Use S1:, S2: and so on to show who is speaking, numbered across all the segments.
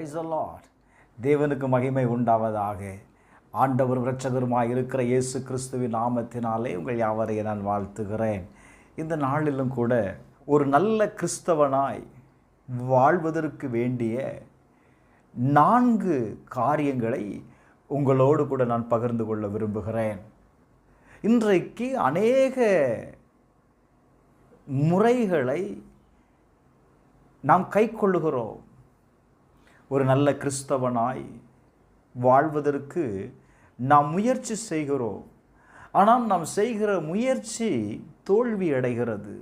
S1: Price Lord தேவனுக்கு மகிமை உண்டாவதாக. ஆண்டவர் இரட்சகருமாய் இருக்கிற இயேசு கிறிஸ்துவின் நாமத்தினாலே உங்கள் யாவரையும் நான் வாழ்த்துகிறேன். இந்த நாளிலும் கூட ஒரு நல்ல கிறிஸ்தவனாய் வாழ்வதற்கு வேண்டிய நான்கு காரியங்களை உங்களோடு கூட நான் பகிர்ந்து கொள்ள விரும்புகிறேன். இன்றைக்கு அநேக முறைகளை நாம் கைக்கொள்ளுகிறோம். ஒரு நல்ல கிறிஸ்தவனாய் வாழ்வதற்கு நாம் முயற்சி செய்கிறோம். ஆனால் நாம் செய்கிற முயற்சி தோல்வி அடைகிறது.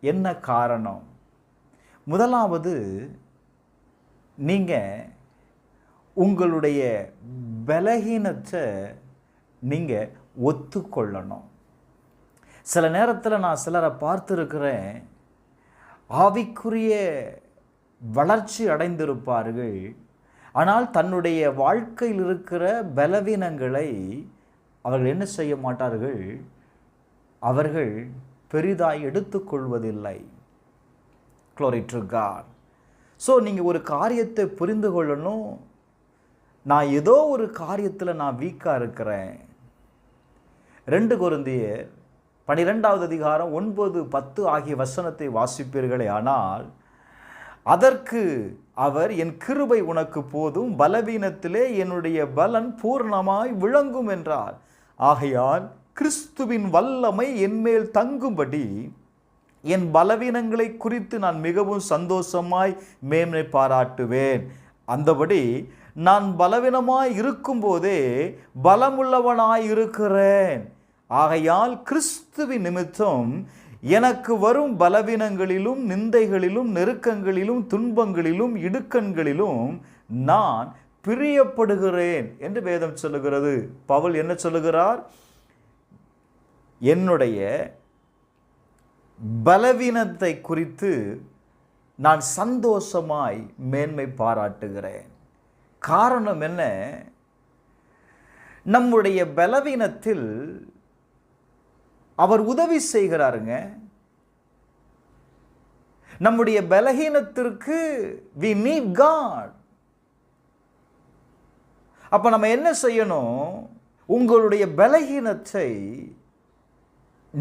S1: என்ன காரணம்? முதலாவது நீங்கள் உங்களுடைய பலகீனத்தை நீங்கள் ஒத்துக்கொள்ளணும். சில நேரத்தில் நான் சிலரை பார்த்துருக்கிறேன். ஆவிக்குரிய வளர்ச்சி அடைந்திருப்பார்கள். ஆனால் தன்னுடைய வாழ்க்கையில் இருக்கிற பலவீனங்களை அவர்கள் என்ன செய்ய மாட்டார்கள்? அவர்கள் பெரிதாய் எடுத்துக்கொள்வதில்லை. க்ளோரிட் காட் ஸோ நீங்கள் ஒரு காரியத்தை புரிந்து கொள்ளணும். நான் ஏதோ ஒரு காரியத்தில் நான் வீக்காக இருக்கிறேன். ரெண்டு குருந்தியர் பனிரெண்டாவது அதிகாரம் ஒன்பது பத்து ஆகிய வசனத்தை வாசிப்பீர்களே ஆனால் அதற்கு அவர் என் கிருபை உனக்கு போதும் பலவீனத்திலே என்னுடைய பலன் பூர்ணமாய் விளங்கும் என்றார். ஆகையால் கிறிஸ்துவின் வல்லமை என்மேல் தங்கும்படி என் பலவீனங்களை குறித்து நான் மிகவும் சந்தோஷமாய் மேன்மை பாராட்டுவேன். அந்தபடி நான் பலவீனமாய் இருக்கும்போதே பலமுள்ளவனாய் இருக்கிறேன். ஆகையால் கிறிஸ்துவின் நிமித்தம் எனக்கு வரும் பலவீனங்களிலும் நிந்தைகளிலும் நெருக்கங்களிலும் துன்பங்களிலும் இடுக்கண்களிலும் நான் பிரியப்படுகிறேன் என்று வேதம் சொல்லுகிறது. பவுல் என்ன சொல்லுகிறார்? என்னுடைய பலவீனத்தை குறித்து நான் சந்தோஷமாய் மேன்மை பாராட்டுகிறேன். காரணம் என்ன? நம்முடைய பலவீனத்தில் அவர் உதவி செய்கிறாருங்க. நம்முடைய பலகீனத்திற்கு வி நீட் காட் அப்போ நம்ம என்ன செய்யணும்? உங்களுடைய பலகீனத்தை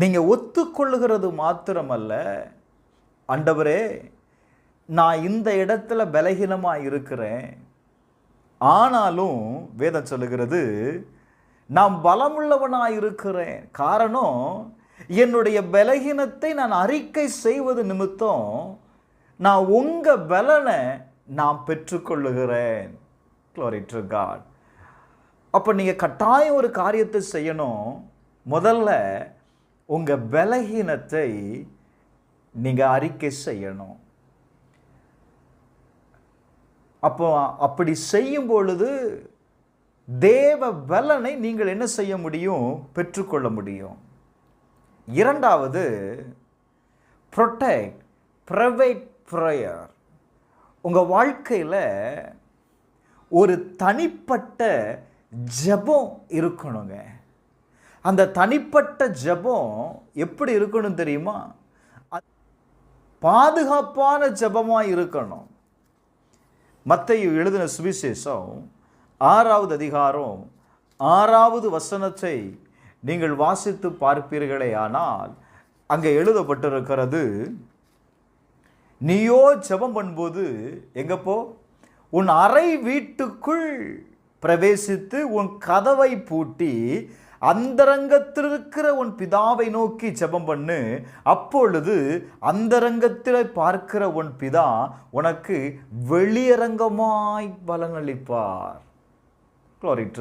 S1: நீங்கள் ஒத்துக்கொள்ளுகிறது மாத்திரமல்ல. ஆண்டவரே நான் இந்த இடத்துல பலகீனமாக இருக்கிறேன். ஆனாலும் வேதம் சொல்லுகிறது நான் பலமுள்ளவனாக இருக்கிறேன் காரணம் என்னுடைய பலகீனத்தை நான் அறிக்கை செய்வது நிமித்தம் நான் உங்கள் பலனை நான் பெற்றுக்கொள்ளுகிறேன். க்ளோரிட் காட் அப்போ நீங்கள் கட்டாயம் ஒரு காரியத்தை செய்யணும். முதல்ல உங்கள் பலகீனத்தை நீங்கள் அறிக்கை செய்யணும். அப்போ அப்படி செய்யும் பொழுது தேவ பலனை நீங்கள் என்ன செய்ய முடியும்? பெற்றுக்கொள்ள முடியும். இரண்டாவது ப்ரொடெக்ட் ப்ரைவேட் ப்ரேயர் உங்கள் வாழ்க்கையில் ஒரு தனிப்பட்ட ஜெபம் இருக்கணுங்க. அந்த தனிப்பட்ட ஜெபம் எப்படி இருக்கணும் தெரியுமா? பாதுகாப்பான ஜெபமாக இருக்கணும். மத்தையு எழுதின சுவிசேஷம் ஆறாவது அதிகாரம் ஆறாவது வசனத்தை நீங்கள் வாசித்து பார்ப்பீர்களே ஆனால் அங்கே எழுதப்பட்டிருக்கிறது நீயோ ஜெபம் பண்ணும்போது எங்கப்போ? உன் அறை வீட்டுக்குள் பிரவேசித்து உன் கதவை பூட்டி அந்தரங்கத்தில் இருக்கிற உன் பிதாவை நோக்கி ஜெபம் பண்ணு அப்பொழுது அந்தரங்கத்தில் பார்க்கிற உன் பிதா உனக்கு வெளியரங்கமாய் பலனளிப்பார் Glory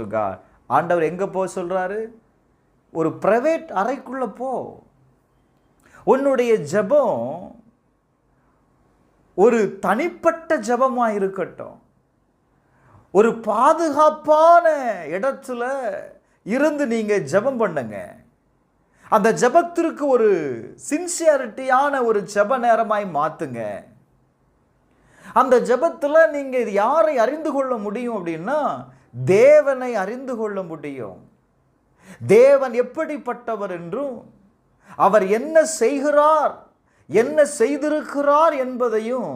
S1: ஆண்டவர் எங்கே போக சொல்கிறாரு ஒரு ப்ரைவேட் அறைக்குள்ளே போ. உன்னுடைய ஜெபம் ஒரு தனிப்பட்ட ஜபமாக இருக்கட்டும் ஒரு பாதுகாப்பான இடத்துல இருந்து நீங்கள் ஜெபம் பண்ணுங்க. அந்த ஜெபத்திற்கு ஒரு சின்சியாரிட்டியான ஒரு ஜெப நேரமாய் மாற்றுங்க அந்த ஜபத்தில் நீங்கள் இது யாரை அறிந்து கொள்ள முடியும் அப்படின்னா தேவனை அறிந்து கொள்ள முடியும். தேவன் எப்படிப்பட்டவர் என்றும் அவர் என்ன செய்கிறார் என்ன செய்திருக்கிறார் என்பதையும்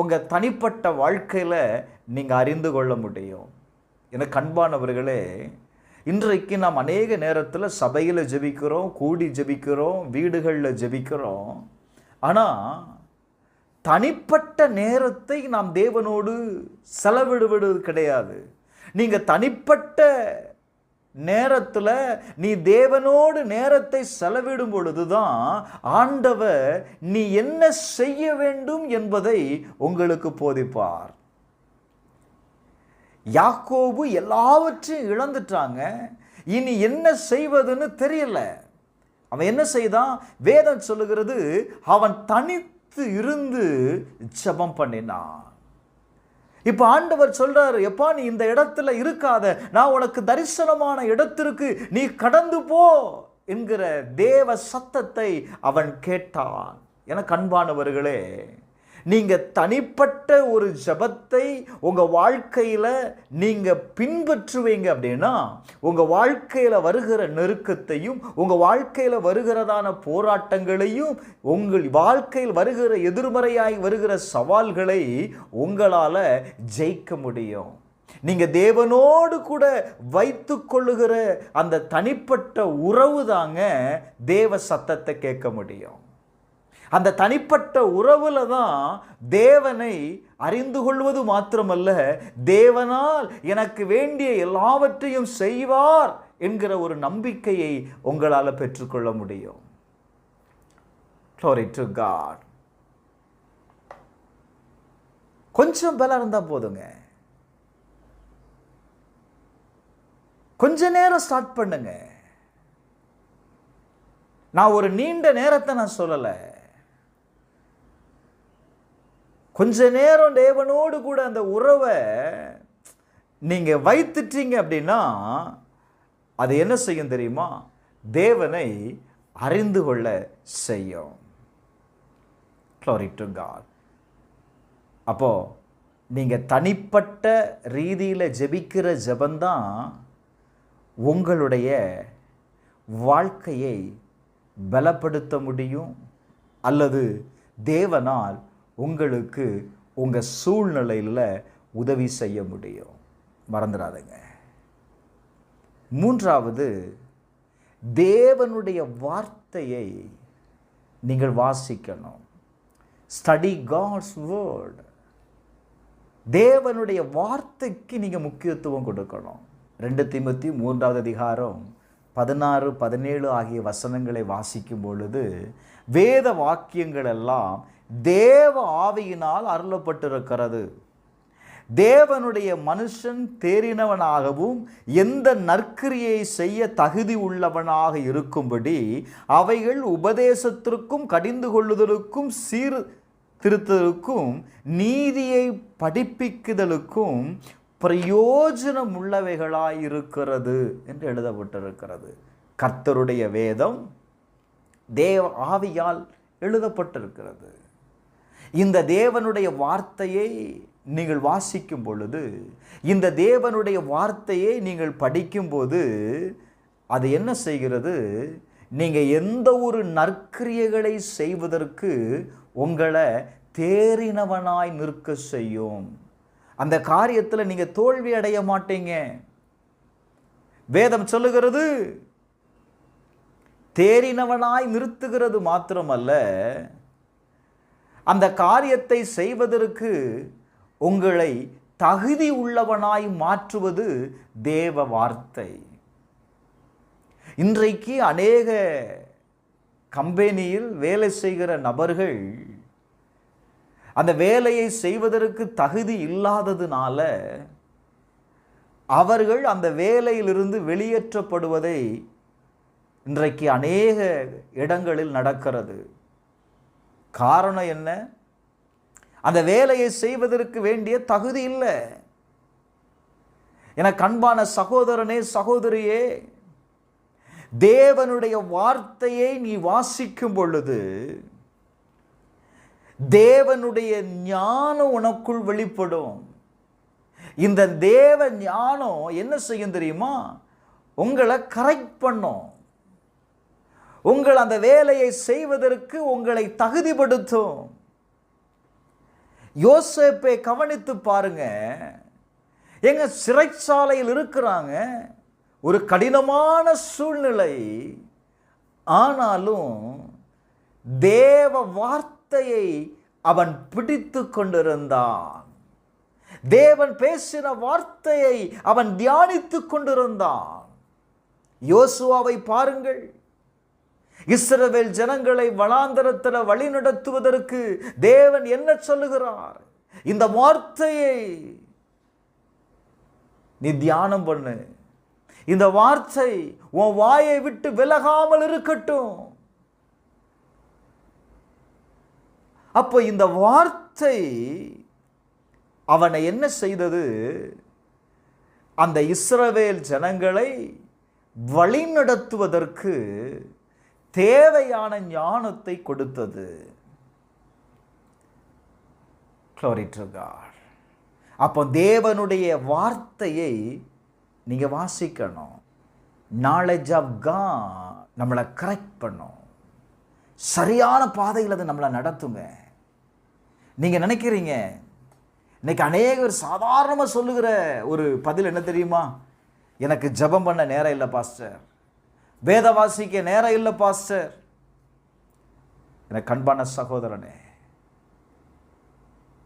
S1: உங்கள் தனிப்பட்ட வாழ்க்கையில் நீங்கள் அறிந்து கொள்ள முடியும். என கண்பானவர்களே இன்றைக்கு நாம் அநேக நேரத்தில் சபையில் ஜெபிக்கிறோம் கூடி ஜெபிக்கிறோம் வீடுகளில் ஜெபிக்கிறோம். ஆனால் தனிப்பட்ட நேரத்தை நாம் தேவனோடு செலவிடுவது கிடையாது. நீங்கள் தனிப்பட்ட நேரத்தில் நீ தேவனோடு நேரத்தை செலவிடும் பொழுதுதான் ஆண்டவர் நீ என்ன செய்ய வேண்டும் என்பதை உங்களுக்கு போதிப்பார். யாக்கோபு எல்லாவற்றையும் இழந்துட்டாங்க. இனி என்ன செய்வதுன்னு தெரியல. அவன் என்ன செய்தான்? வேதம் சொல்லுகிறது அவன் தனித்து இருந்து ஜெபம் பண்ணினான். இப்போ ஆண்டவர் சொல்றாரு எப்பா நீ இந்த இடத்துல இருக்காத. நான் உனக்கு தரிசனமான இடத்திற்கு நீ கடந்து போ என்கிற தேவ சத்தத்தை அவன் கேட்டான். என கண்பானவர்களே நீங்கள் தனிப்பட்ட ஒரு ஜபத்தை உங்கள் வாழ்க்கையில் நீங்கள் பின்பற்றுவீங்க அப்படின்னா உங்கள் வாழ்க்கையில் வருகிற நெருக்கத்தையும் உங்கள் வாழ்க்கையில் வருகிறதான போராட்டங்களையும் உங்கள் வாழ்க்கையில் வருகிற எதிர்மறையாய் வருகிற சவால்களை உங்களால் ஜெயிக்க முடியும். நீங்கள் தேவனோடு கூட வைத்து கொள்ளுகிற அந்த தனிப்பட்ட உறவு தாங்க தேவ சத்தத்தை கேட்க முடியும். அந்த தனிப்பட்ட உறவுல தான் தேவனை அறிந்து கொள்வது மாத்திரமல்ல தேவனால் எனக்கு வேண்டிய எல்லாவற்றையும் செய்வார் என்கிற ஒரு நம்பிக்கையை உங்களால் பெற்றுக்கொள்ள முடியும். Glory to God. கொஞ்சம் பலம் இருந்தால் போதுங்க. கொஞ்ச நேரம் ஸ்டார்ட் பண்ணுங்க. நான் ஒரு நீண்ட நேரத்தை நான் சொல்லலை. கொஞ்ச நேரம் தேவனோடு கூட அந்த உறவை நீங்கள் வைத்துட்டீங்க அப்படின்னா அது என்ன செய்யும் தெரியுமா? தேவனை அறிந்து கொள்ள செய்யும். Glory to God. அப்போ நீங்கள் தனிப்பட்ட ரீதியில் ஜெபிக்கிற ஜெபந்தான் உங்களுடைய வாழ்க்கையை பலப்படுத்த முடியும் அல்லது தேவனால் உங்களுக்கு உங்கள் சூழ்நிலையில் உதவி செய்ய முடியும். மறந்துடாதுங்க மூன்றாவது தேவனுடைய வார்த்தையை நீங்கள் வாசிக்கணும். ஸ்டடி காட்ஸ் வேர்ட் தேவனுடைய வார்த்தைக்கு நீங்கள் முக்கியத்துவம் கொடுக்கணும். ரெண்டு திமுத்தி மூன்றாவது அதிகாரம் பதினாறு பதினேழு ஆகிய வசனங்களை வாசிக்கும் பொழுது வேத வாக்கியங்கள் எல்லாம் தேவ ஆவியினால் அருளப்பட்டிருக்கிறது. தேவனுடைய மனுஷன் தேறினவனாகவும் எந்த நற்கிரியை செய்ய தகுதி உள்ளவனாக இருக்கும்படி அவைகள் உபதேசத்திற்கும் கடிந்து கொள்ளுதலுக்கும் சீர் திருத்தலுக்கும் நீதியை படிப்பிக்குதலுக்கும் பிரயோஜனம் உள்ளவைகளாயிருக்கிறது என்று எழுதப்பட்டிருக்கிறது. கர்த்தருடைய வேதம் தேவ ஆவியால் எழுதப்பட்டிருக்கிறது. இந்த தேவனுடைய வார்த்தையை நீங்கள் வாசிக்கும் பொழுது இந்த தேவனுடைய வார்த்தையை நீங்கள் படிக்கும்போது அது என்ன செய்கிறது? நீங்கள் எந்த ஒரு நற்கிரியைகளை செய்வதற்கு உங்களை தேறினவனாய் நிற்க செய்யும். அந்த காரியத்தில் நீங்கள் தோல்வி அடைய மாட்டீங்க. வேதம் சொல்லுகிறது தேறினவனாய் நிறுத்துகிறது மாத்திரமல்ல அந்த காரியத்தை செய்வதற்கு உங்களை தகுதி உள்ளவனாய் மாற்றுவது தேவ வார்த்தை. இன்றைக்கு அநேக கம்பெனியில் வேலை செய்கிற நபர்கள் அந்த வேலையை செய்வதற்கு தகுதி இல்லாததுனால அவர்கள் அந்த வேலையிலிருந்து வெளியேற்றப்படுவதை இன்றைக்கு அநேக இடங்களில் நடக்கிறது. காரணம் என்ன? அந்த வேலையை செய்வதற்கு வேண்டிய தகுதி இல்லை. என கண்பான சகோதரனே சகோதரியே தேவனுடைய வார்த்தையை நீ வாசிக்கும் பொழுது தேவனுடைய ஞானம் உனக்குள் வெளிப்படும். இந்த தேவ ஞானம் என்ன செய்யும் தெரியுமா? உங்களை கரெக்ட் பண்ணும். உங்கள் அந்த வேலையை செய்வதற்கு உங்களை தகுதிப்படுத்தும். யோசேப்பை கவனித்து பாருங்க. எங்க சிறைச்சாலையில் இருக்கிறாங்க. ஒரு கடினமான சூழ்நிலை. ஆனாலும் தேவ வார்த்தையை அவன் பிடித்து கொண்டிருந்தான். தேவன் பேசின வார்த்தையை அவன் தியானித்து கொண்டிருந்தான். யோசுவாவை பாருங்கள். இஸ்ரவேல் ஜனங்களை வளாந்தரத்தில் வழி நடத்துவதற்கு தேவன் என்ன சொல்லுகிறார்? இந்த வார்த்தையை நீ தியானம் பண்ணு. இந்த வார்த்தை உன் வாயை விட்டு விலகாமல் இருக்கட்டும். அப்போ இந்த வார்த்தை அவனை என்ன செய்தது? அந்த இஸ்ரவேல் ஜனங்களை வழிநடத்துவதற்கு தேவையான ஞானத்தை கொடுத்தது. க்ளோரிட்ருகார் அப்போ தேவனுடைய வார்த்தையை நீங்கள் வாசிக்கணும். நாலேஜ் ஆஃப் God நம்மளை கரெக்ட் பண்ணும். சரியான பாதையில் அது நம்மளை நடத்துங்க. நீங்கள் நினைக்கிறீங்க? இன்னைக்கு அநேகர் சாதாரணமாக சொல்லுகிற ஒரு பதில் என்ன தெரியுமா? எனக்கு ஜெபம் பண்ண நேரம் இல்லை பாஸ்டர். வேத வாசிக்க நேரம் இல்லை பாஸ்டர். எனக்கு கண்பான சகோதரனே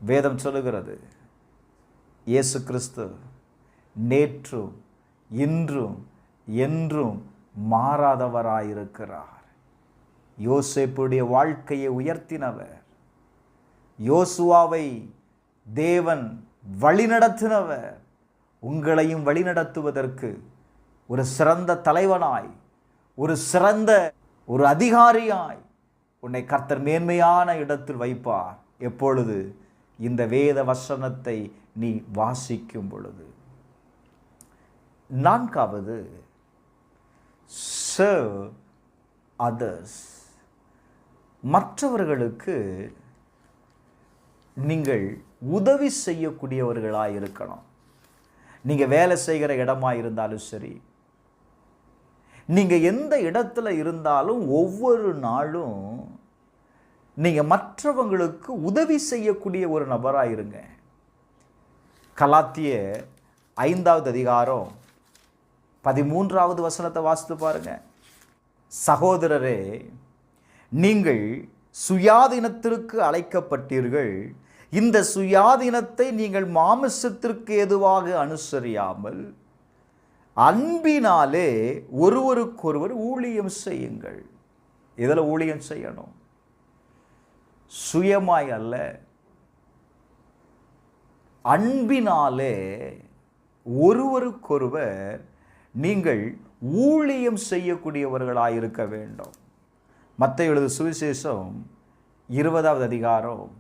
S1: வேதம் சொல்லுகிறது இயேசு கிறிஸ்து நேற்றும் இன்றும் என்றும் மாறாதவராயிருக்கிறார். யோசேப்புடைய வாழ்க்கையை உயர்த்தினவர். யோசுவாவை தேவன் வழிநடத்தினவர். உங்களையும் வழிநடத்துவதற்கு ஒரு சிறந்த தலைவனாய் ஒரு சிறந்த ஒரு அதிகாரியாய் உன்னை கர்த்தர் மேன்மையான இடத்தில் வைப்பார். எப்பொழுது? இந்த வேத வசனத்தை நீ வாசிக்கும் பொழுது. நான்காவது சர்வ் அதர்ஸ் மற்றவர்களுக்கு நீங்கள் உதவி செய்யக்கூடியவர்களாக இருக்கணும் நீங்கள் வேலை செய்கிற இடமா இருந்தாலும் சரி நீங்கள் எந்த இடத்துல இருந்தாலும் ஒவ்வொரு நாளும் நீங்கள் மற்றவங்களுக்கு உதவி செய்யக்கூடிய ஒரு நபராக இருங்க கலாத்திய ஐந்தாவது அதிகாரம் பதிமூன்றாவது வசனத்தை வாசித்து பாருங்க. சகோதரரே நீங்கள் சுயாதீனத்திற்கு அழைக்கப்பட்டீர்கள். இந்த சுயாதீனத்தை நீங்கள் மாமிசத்திற்கு எதுவாக அனுசரியாமல் அன்பினாலே ஒருவருக்கொருவர் ஊழியம் செய்யுங்கள். இதில் ஊழியம் செய்யணும்? சுயமாய் அல்ல. அன்பினாலே ஒருவருக்கொருவர் நீங்கள் ஊழியம் செய்யக்கூடியவர்களாக இருக்க வேண்டும். மற்ற எழுது சுவிசேஷம் இருபதாவது அதிகாரம்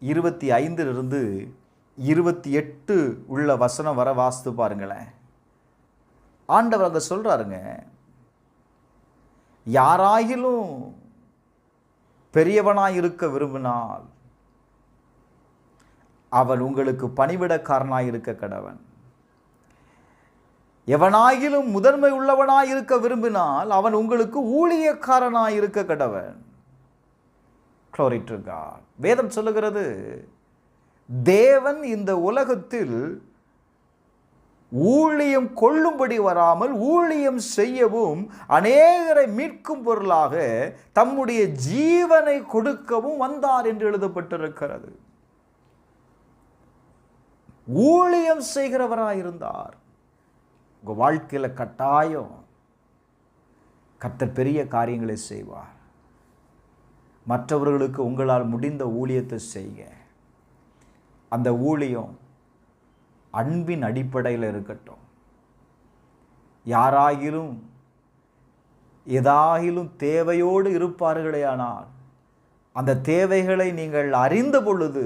S1: இருபத்தி ஐந்திலிருந்து இருபத்தி எட்டு உள்ள வசனம் வர வாசித்து பாருங்களேன். ஆண்டவர் அங்கே சொல்கிறாருங்க யாராயிலும் பெரியவனாக இருக்க விரும்பினால் அவன் உங்களுக்கு பணிவிடக்காரனாக இருக்க கடவன். எவனாகிலும் முதன்மை உள்ளவனாய் இருக்க விரும்பினால் அவன் உங்களுக்கு ஊழியக்காரனாய் இருக்க கடவன். Glory வேதம் சொல்லுகிறது தேவன் இந்த உலகத்தில் ஊழியம் கொள்ளும்படி வராமல் ஊழியம் செய்யவும் அநேகரை மீட்கும் பொருளாக தம்முடைய ஜீவனை கொடுக்கவும் வந்தார் என்று எழுதப்பட்டிருக்கிறது. ஊழியம் செய்கிறவராக இருந்தார் உங்கள் வாழ்க்கையில் கட்டாயம் கர்த்தர் பெரிய காரியங்களை செய்வார். மற்றவர்களுக்கு உங்களால் முடிந்த ஊழியத்தை செய்ய. அந்த ஊழியம் அன்பின் அடிப்படையில் இருக்கட்டும். யாராகிலும் ஏதாகிலும் தேவையோடு இருப்பார்களேயானால் அந்த தேவைகளை நீங்கள் அறிந்த பொழுது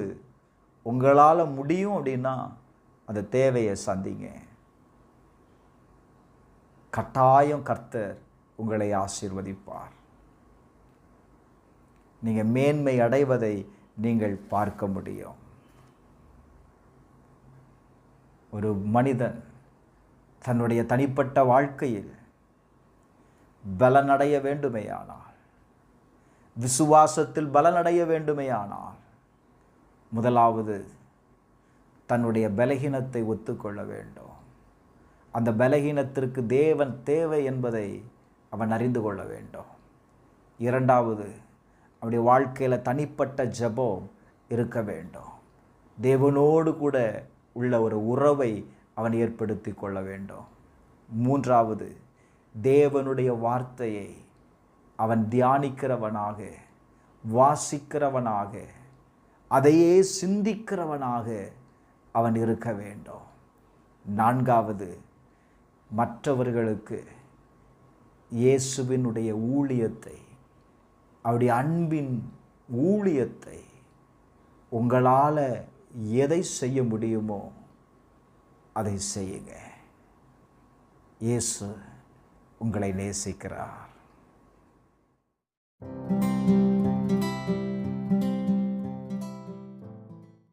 S1: உங்களால் முடியும் அப்படின்னா அந்த தேவையை சந்திங்க. கட்டாயம் கர்த்தர் உங்களை ஆசீர்வதிப்பார். நீங்கள் மேன்மை அடைவதை நீங்கள் பார்க்க முடியும். ஒரு மனிதன் தன்னுடைய தனிப்பட்ட வாழ்க்கையில் பலனடைய வேண்டுமேயானால் விசுவாசத்தில் பலனடைய வேண்டுமேயானால் முதலாவது தன்னுடைய பலகீனத்தை ஒத்துக்கொள்ள வேண்டும். அந்த பலகீனத்திற்கு தேவன் தேவை என்பதை அவன் அறிந்து கொள்ள வேண்டும். இரண்டாவது அவனுடைய வாழ்க்கையில் தனிப்பட்ட ஜெபம் இருக்க வேண்டும். தேவனோடு கூட உள்ள ஒரு உறவை அவன் ஏற்படுத்தி கொள்ள வேண்டும். மூன்றாவது தேவனுடைய வார்த்தையை அவன் தியானிக்கிறவனாக வாசிக்கிறவனாக அதையே சிந்திக்கிறவனாக அவன் இருக்க வேண்டும். நான்காவது மற்றவர்களுக்கு இயேசுவினுடைய ஊழியத்தை அவருடைய அன்பின் ஊழியத்தை உங்களால் எதை செய்ய முடியுமோ அதை செய்யுங்க. இயேசு உங்களை நேசிக்கிறார். thank you